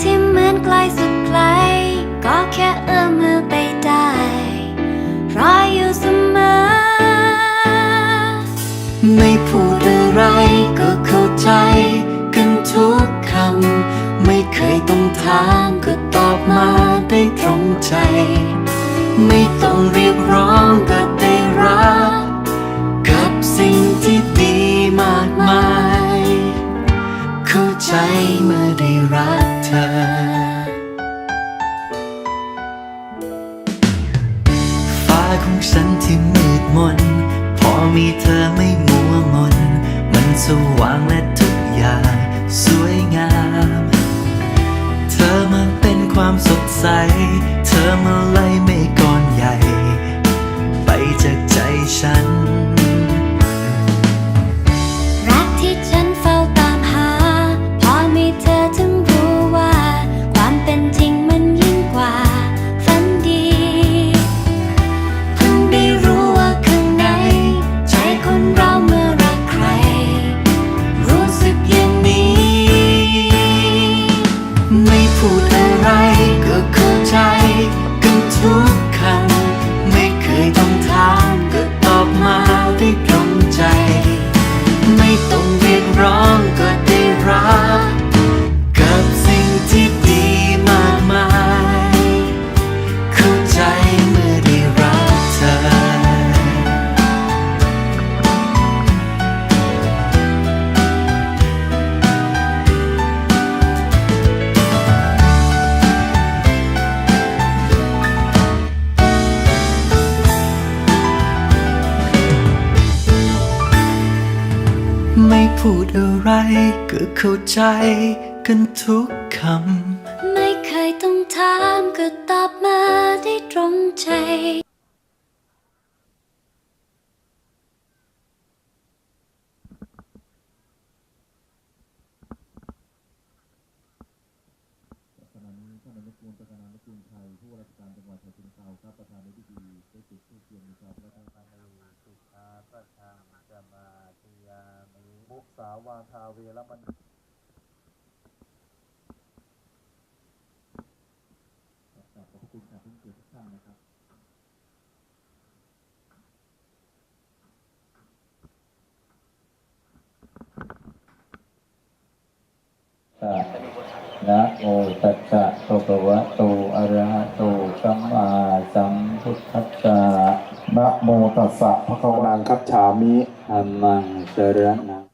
ที่เหมือนไกลสุดไกล ก็แค่เอื้อมมือไปได้ รออยู่เสมอ ไม่พูดอะไรก็เข้าใจ กันทุกคำ ไม่เคยต้องถามก็ตอบมาได้ตรงใจ ไม่ต้องเรียกร้องก็ เธอไม่มัวมน มันสว่างและทุกอย่างสวยงาม เธอมาเป็นความสดใส เธอมาไล่ ก็เข้าใจกันทุกคำ ไม่เคยต้องถามก็ตอบมาได้ตรงใจ ขณะนี้ท่านอนุกูลประธานานุกูลไทยผู้ว่าราชการจังหวัดฉะเชิงเทราครับประธานในพิธีได้จุดธูปเทียนบูชาพระธรรม มณีสิกขาปะทังสมาธิยามิ มุสาวาทาเวรมณีขอบพระคุณค่ะทุกเกียรติทุกท่านนะครับสะนะโมตัสสะภะคะวะโตอะระหะโตสัมมาสัมพุทธัสสะนะโมตัสสะภะคะวะนังคัจฉามิธัมมังสรณัง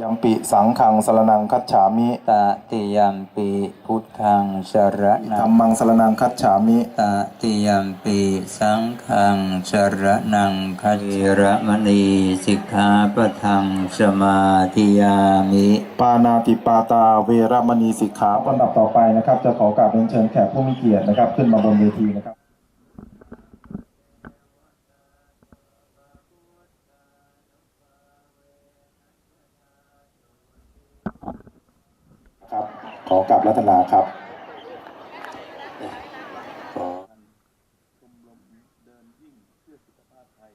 ยัม ปิสังขังสรนังคัจฉามิตติยัมปิพุทธังสรณัธังมมังสรนังคัจฉามิ ตติยัมปิสังฆังสรณังคัจฉิระมณีสิกขาปะทังสมาธิยามิปานาติปาตาเวรมณีสิกขาลำดับต่อไปนะครับ จะขอกราบเรียนเชิญแขกผู้มีเกียรตินะครับ ขึ้นมาบนเวทีนะครับ ขอกราบรัตนาครับขอชมรมเดินวิ่งเพื่อสุขภาไทย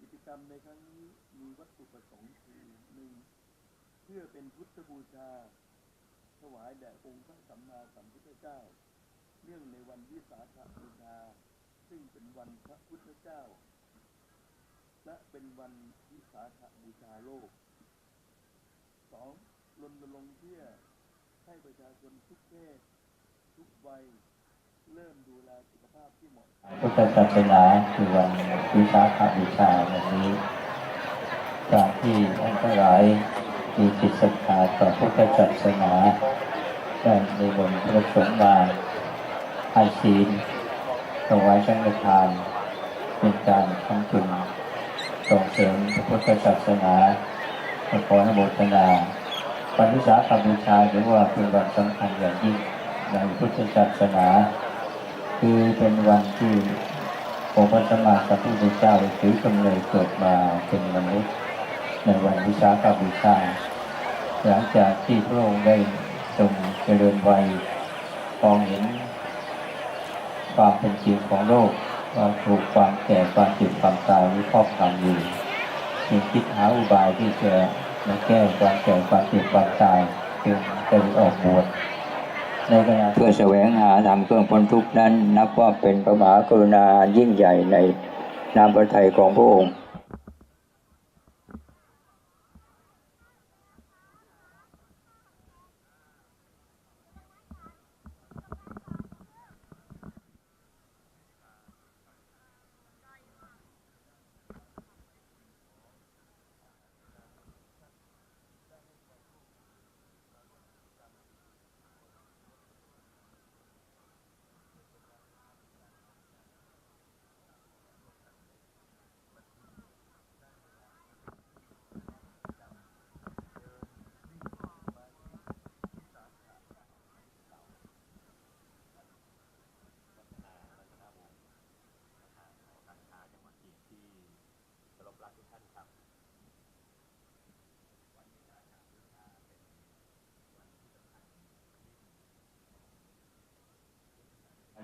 กิจกรรมในครั้งนี้มีวัตถุประสงค์คือหนึ่งเพื่อเป็นพุทธบูชา ถวายแด่องค์พระสัมมาสัมพุทธเจ้า เนื่องในวันวิสาขบูชา ซึ่งเป็นวันพระพุทธเจ้า และเป็นวันวิสาขบูชาโลกสองรณรงค์เพื่อ ให้ประชาชนทุกเพศทุกวัยเริ่มดูแลสุขภาพที่เหมาะสมพุทธศาสนาคือวันวิสาขบูชาวันนี้จากที่ท่านทั้งหลายมีจิตศรัทธาต่อพุทธศาสนาได้ในบนพระสงฆ์มาให้ศีลถวายสังฆทาน เป็นการทำจุนส่งเสริมพระพุทธศาสนาขออนุโมทนา วันวิสาขบูชาถือว่าเป็นวันสำคัญอย่างยิ่งในพุทธศาสนา คือเป็นวันที่องค์พระสัมมาสัมพุทธเจ้าถือกำเนิดเกิดมาเป็นมนุษย์ ในวันวิสาขบูชา หลังจากที่พระองค์ได้ทรงเจริญวัยมองเห็นความเป็นจริงของโลกว่าถูกความแก่ความเจ็บความตายนี้ครอบงำอยู่จึงคิดหาอุบายที่จะ มาแก้ความแก่ความเจ็บความตายจึงเป็นออกบวชในขณะเพื่อแสวงหาทำเครื่องพ้นทุกข์นั้น นับว่าเป็นประมหากรุณายิ่งใหญ่ในนามพระทัยของพระองค์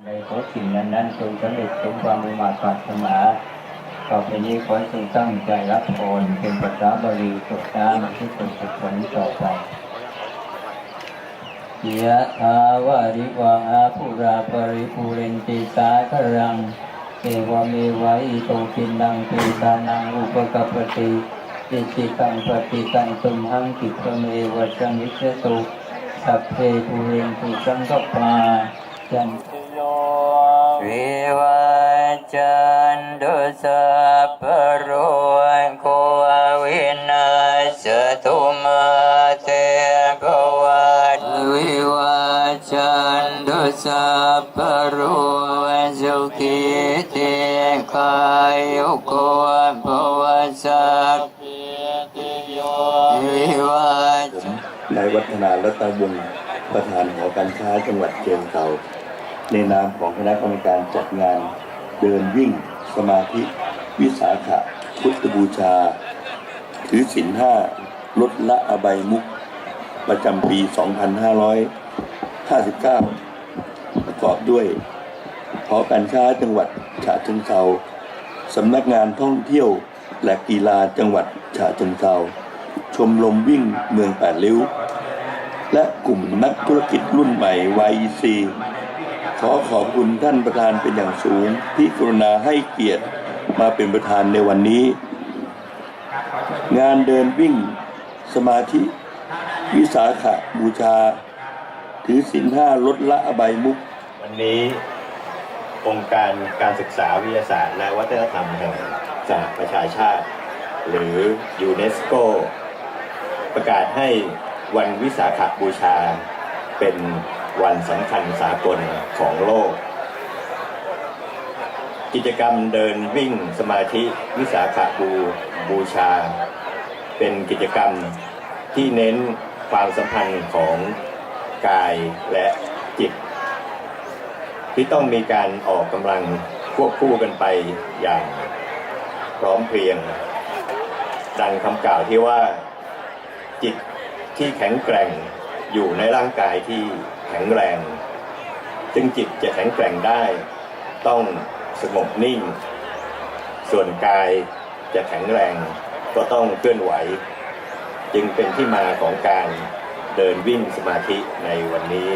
ในขอ สิ่งนั้นนั้นจงสำเร็จสมความมุ่งมา่ปรารถนาต่อไปนี้ขอจงตั้งใจรับพรเป็นภาษาบาลีตกน้ำที่เป็นสุขผลต่อไปยะทาวาริวังอาภุราปริภูเรนติสาครังเอวเมวะอิโตปินังปิตานังอุปกปปติอิจิตังปฏิตังตุมหังกิปเมวะจังวิเชตุสัพเพภูเรนตุสังกปาจันโย วิวัจันตุสัพพะโรโควินาสตุมาเตภวัตวิวัจันตุสัพพะโรสุขิเตกายโกภวสัพวิวัจนายวัฒนารัตนวงศ์ประธานหอการค้าจังหวัดเชียงเทรา ในนามของคณะกรรมการจัดงานเดินวิ่งสมาธิวิสาขะพุทธบูชา ถือศีลห้าลดละอบายมุก ประจำปี 2559 ประกอบด้วยหอการค้าจังหวัดฉะเชิงเทราสำนักงานท่องเที่ยวและกีฬาจังหวัดฉะเชิงเทราชมรมวิ่งเมืองแปดริ้ว และกลุ่มนักธุรกิจรุ่นใหม่ YEC ขอขอบคุณท่านประธานเป็นอย่างสูง ที่กรุณาให้เกียรติมาเป็นประธานในวันนี้ งานเดินวิ่งสมาธิ วิสาขบูชา ถือศีลห้าลดละอบายมุก วันนี้องค์การการศึกษาวิทยาศาสตร์ และวัฒนธรรมแห่งสหประชาชาติ หรือยูเนสโก ประกาศให้วันวิสาขบูชาเป็น วันสำคัญสากลของโลก กิจกรรมเดินวิ่งสมาธิวิสาขบูบูชา เป็นกิจกรรมที่เน้นความสัมพันธ์ของกายและจิต ที่ต้องมีการออกกำลังควบคู่กันไปอย่างพร้อมเพรียง ดังคำกล่าวที่ว่าจิตที่แข็งแกร่งอยู่ในร่างกายที่ แข็งแรง จึงจิตจะแข็งแกร่งได้ ต้องสงบนิ่ง ส่วนกายจะแข็งแรงก็ต้องเคลื่อนไหว จึงเป็นที่มาของการเดินวิ่งสมาธิในวันนี้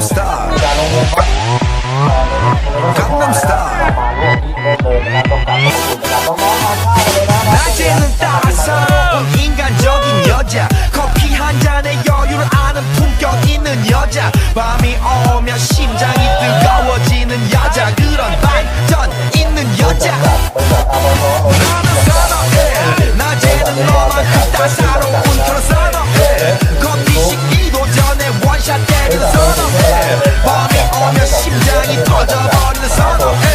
강남 스타일 강남 스타 낮에는 따사로운 인간적인 여자. 커피 한 잔에 여유를 아는 품격 있는 여자. 밤이 오면 심장이 뜨거워지는 여자. 그런 반전 있는 여자. 나는 사랑해. 낮에는 너만큼 따 사로, 오면 심장이 터져버리는 선호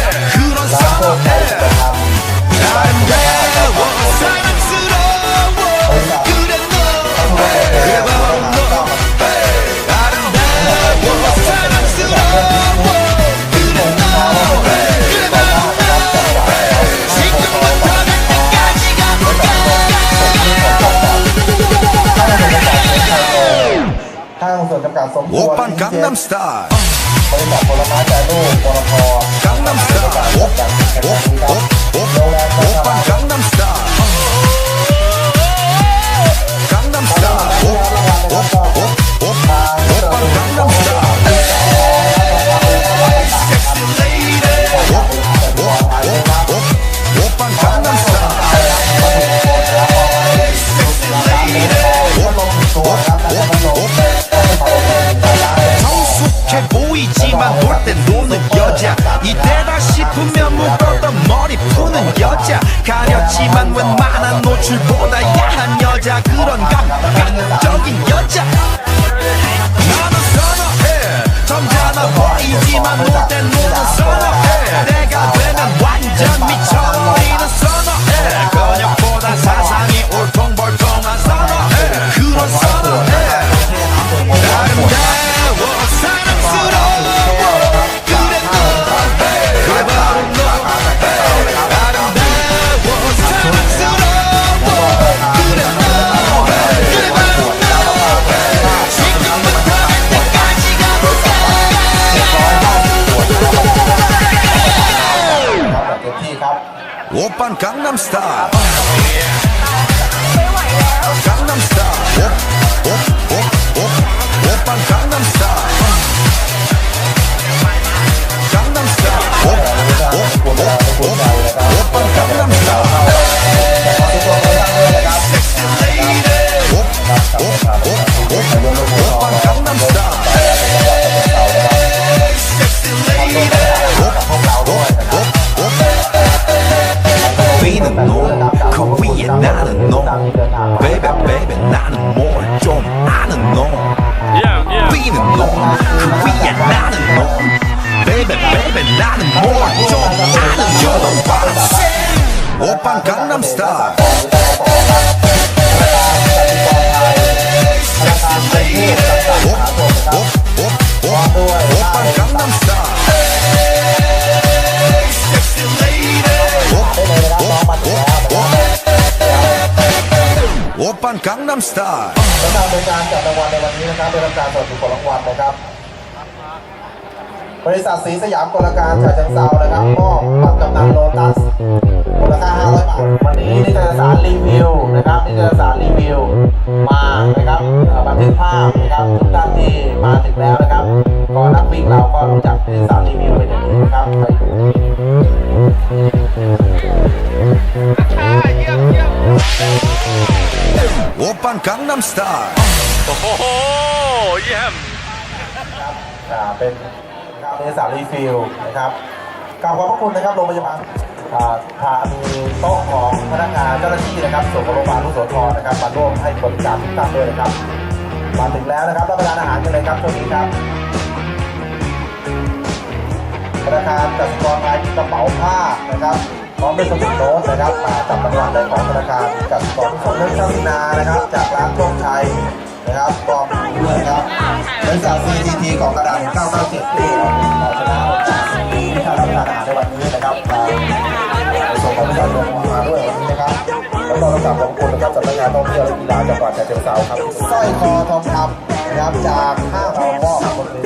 Gangnam Style. 보이지만 놀땐 노는 여자. 이때다 싶으면 묶었던 머리 푸는 여자. 가렸지만 웬만한 노출보다 야한 여자. 그런 감각적인 여자. 나는 선호해. 점잖아 보이지만 놀땐 노는 선호해. 내가 되면 완전 미쳐 Gangnam Style. Op, op, op, op, op aan Gangnam Style. 너, 그 위에 나는 너 Baby baby 나는 뭘 좀 아는 너 위는 너, 그 위에 나는 너 Baby baby 나는 뭘 좀 아는 여동 오빤 강남스타일 Gangnam ละการบริการจัดรางวัลในวันนี้นะครับได้รับการสนับสนุนของรางวัลนะครับ บริษัทสีสยามกลการฉาเจังเซานะครับมอบบัตรกำนันโลตัสมูลค่า500บาทวันนี้นิตยสารรีวิวนะครับนิตยสารรีวิวมานะครับบันทึกภาพนะครับทุกท่านที่มาถึงแล้วนะครับก็นักวิ่งเราก็รู้จักนิตยสารรีวิวเป็นอย่างดีนะครับไปดู โอปันกังนัมสตาร์โอ้โหเยี่ยมเป็นเอสารีฟิลนะครับกราบขอบพระคุณนะครับโรงพยาบาลพามีโต๊ะของพนักงานเจ้าหน้าที่นะครับส่วนโรงพยาบาลลูกโสธรนะครับมาร่วมให้บริการทุกท่านด้วยนะครับมาถึงแล้วนะครับรับประทานอาหารกันเลยครับช่วงนี้ครับพนักงานารกสิกรไทยกระเป๋าผ้านะครับ พร้อมด้วยสมุดโน้ตนะครับมาจับรางวัลได้ของธนาคารกสิกรทุกสมนึกเจ้าสินานะครับ จากร้านโชคชัยนะครับกองด้วยนะครับบริษัท CTT ของกระดาษ997ที่เราขอชนะที่ท่ารับประทานาหารในวันนี้นะครับมาส่งของบริษัทลงมาด้วยวันนี้นะครับแล้วก็ต้องราบขอบคุณนะครับสำนักงานท่องเที่ยวและกีฬาจังหวัดฉะเชิงเทราครับสร้อยคอทองคำนะครับจากห้างทองมอบบนเวทีนะค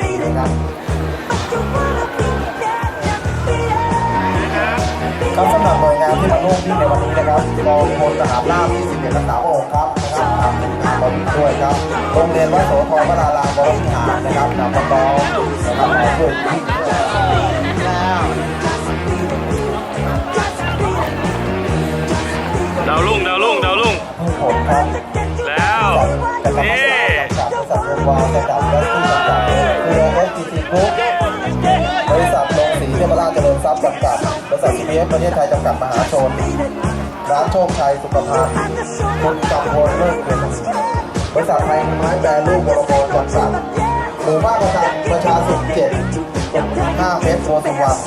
รับ ครับสำหรับหน่วยงานที่มาร่วมวิ่งในวันนี้นะครับกองพลทหารราบที่11รักษาพระองค์ครับนะครับตามทางมาวิ่งด้วยครับโรงเรียนวัดโสธรวรารามวรวิหารนะครับนำน้องๆนะครับมาช่วยวิ่งด้วยดาวรุ่งดาวรุ่งดาวรุ่งผู้ผลครับแล้วนี่จากบริษัทโรงวาจำกัดและที่จำกัดเรือเอสจีซีกรุ๊ปบริษัทโรงสีเทพราชเจริญทรัพย์จำกัดบริ ษัทซีพีเอสประเทศไทยจำกัดมหาชน ร้านโชคชัยสุขภัณฑ์คุณกำพลเลิศเกียรติบริษัทไทยไม้แปรรูปบรบจำกัดหมู่บ้านประชาประชาสุขเจ็ดห้าเมตรโพสุวรรณ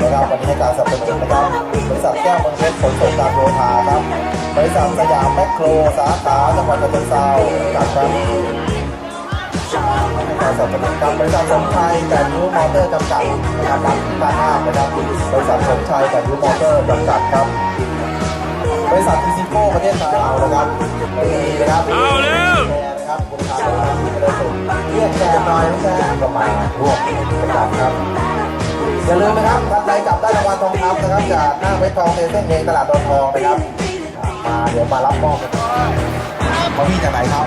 นะครับวันนี้ให้การสนับสนุนนะครับบริษัทแก้วมืองเพชรขนส่งการโยธาครับบริษัทสยามแมคโครสาขาจังหวัดฉะเชิงเทราจำกัดครับ การสนับสนุนครับบริษัทสมชัยแต่ยูมอเตอร์จำกัดนะครับร้านร้าห้านะครับบริษัทสมชัยแต่ยูมอเตอร์จำกัดครับ บริษัททีซีโก้ประเทศไทยเอานะครับดีนะครับเอาเร็วแชร์นะครับคุณค้าริการที่ไม่ได้ส่งเรียกแชร์หน่อยแชร์ก็มาร่วมกิจกรรมครับอย่าลืมนะครับท่านใดจับได้รางวัลทองคำนะครับจากหน้าเพชรทองเซนเซ่นเองตลาดดอนทองนะครับมาเดี๋ยวมารับมอบกันมาพี่จากไหนครับ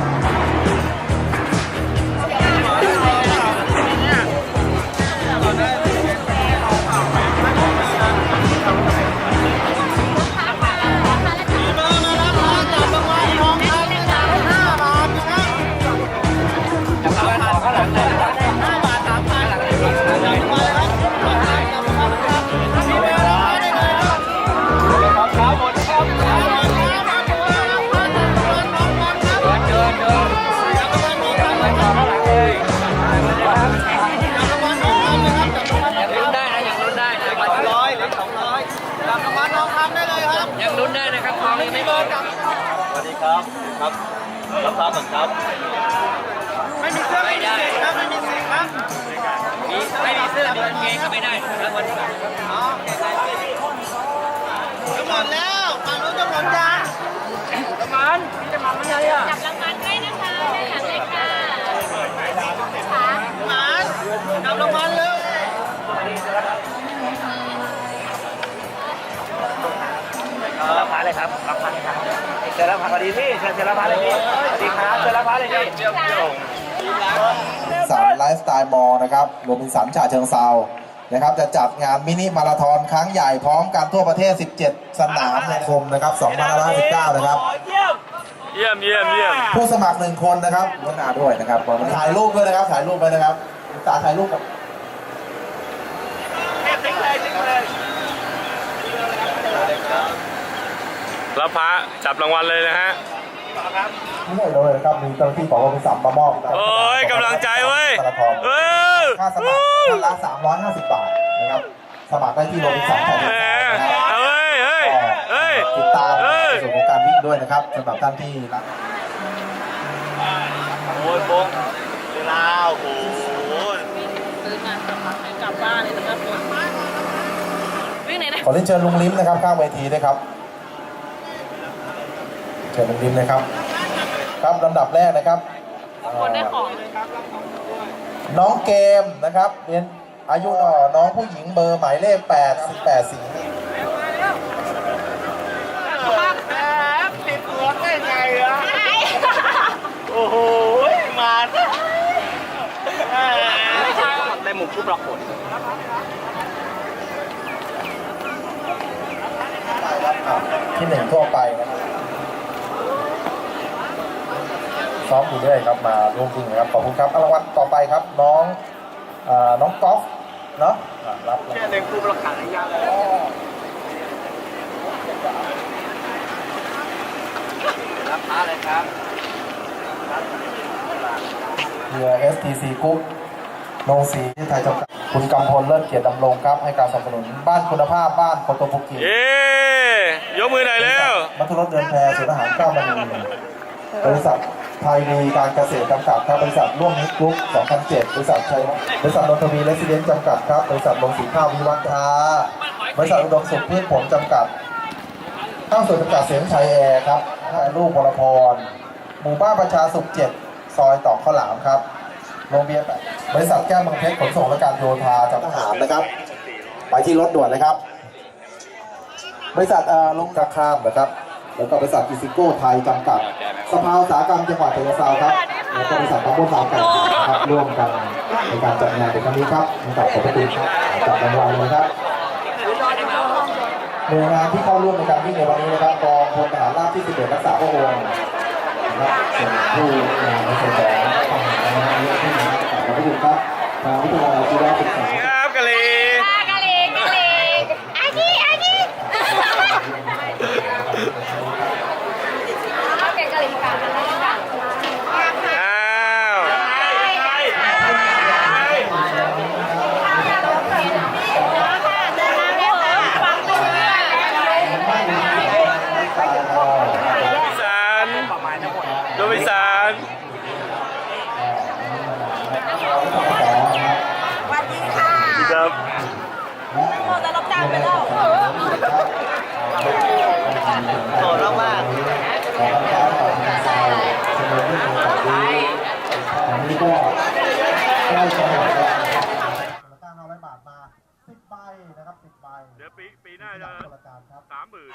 สันไลฟ์สไตล์มอลนะครับโรบินสันฉะเชิงเซานะครับ จะจัดงานมินิมาราธอนครั้งใหญ่พร้อมกันทั่วประเทศ 17 สนามในคมนะครับ2519นะครับ เยี่ยมเยี่ยมเยี่ยมผู้สมัครหนึ่งคนนะครับลวหนาด้วยนะครับขอถ่ายรูปด้วยนะครับ ถ่ายรูปไว้นะครับตาถ่ายรูปกับ รับพระจับรางวัลเลยนะฮะนี่เลยนะครับมีเจ้าหน้าที่ของโรบินสันมามอบโอ้ยกำลังใจเว้ยมาราธอนเออค่าสมัครท่านละ350บาทนะครับสมัครได้ที่โรบินสันฉะเชิงแหมเทรานะครับเอาเฮ้ยเฮ้ยเฮ้ยติดตามเฮ้ยในส่วนของการวิ่งด้วยนะครับสำหรับท่านที่รักโอ้ยบงเวลาโอ้โหขอเรียนเชิญลุงลิ้มนะครับข้างเวทีด้วยครับเชิญลุงลิ้มนะครับ ครับลำดับแรกนะครับคนได้ของน้องเกมนะครับเรียนอายุหน่อน้องผู้หญิงเบอร์หมายเลข8 18สีโอ้โห มาได้มุมปุ๊บล็อกผลที่หนึ่งทั่วไปนะครับ ซ้อมอยู่เรื่อยครับมาร่วมวิ่งนะครับขอบคุณครับเอารางวัลต่อไปครับน้องอ่าน้องกอล์ฟเนาะอะรับเลยแค่หนึ่งปุ๊บล็อกขาดยาวรับพระเลยครับเรือ STC กรุ๊ปโนสีที่ไทยจำกัดคุณกำพลเลิศเกียรติดำรงครับ ให้การสนับสนุนบ้านคุณภาพบ้านโคโตบุกิเย้ยกมือหน่อยเร็วมัทุรสเดินแพรศูนย์อาหารเก้ามณี บริษัทไทยดีการเกษตรจำกัดครับบริษัทร่วมมิตรกรุ๊ป2007 บริษัทชัยบริษัทนนทวีเลสซิเดนจำกัดครับบริษัทลงสีข้าววิวัฒนาบริษัทอุดมสุขพืชผลจำกัดข้าวสวนจำกัดเสียงชัยแอร์ครับถ่ายรูปวรพรหมู่บ้านประชาสุขเจ็ดซอยตอกข้าวหลามครับโรงเบียร์แปดบริษัทแก้วมืองเพชรขนส่งและการโยธาจากทหารนะครับ ไปที่รถด่วนเลยครับ บริษัทเอ่อลงกระข้ามนะครับ แล้วก็บริษัทอิซิโก้ไทยจำกัด สภาอุตสาหกรรมจังหวัดเชิงเทราครับ แล้วก็บริษัทบัมโบสามกันนะครับร่วมกันในการจัดงานในครั้งนี้ครับนะครับขอบพระคุณครับจับรางวัลเลยครับหน่วยงานที่เข้าร่วมในการวิ่งในวันนี้นะครับกองพลทหารราบที่ 11 รักษาพระองค์นะครับส่วนผู้งานในส่วนของทหารนะครับที่มาขอบพระคุณครับทางวิทยาลัยกีฬาศึกษา ครับกะลี อ้าว พิสารโดยพิสาร สวัสดีค่ะ ครับ โมจะรับจ้างไปแล้ว โหดมาก อันนี้ก็ได้จังหวัดละตั้ง500บาทมา10ใบนะครับ10ใบ เดี๋ยวปีปีหน้าจะคนละการครับสามหมื่น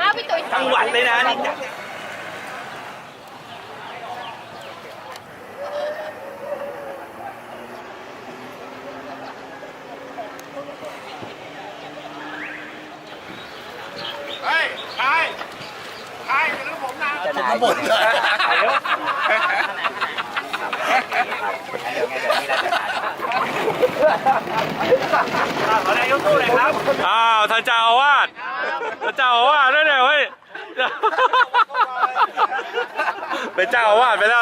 ข้าวพี่ตุ๋ยจังหวัดเลยนะนี่ ทั้งหมด อ้าวท่านเจ้าอาวาสท่านเจ้าอาวาสด้วยเนี่ยเฮ้ยเป็นเจ้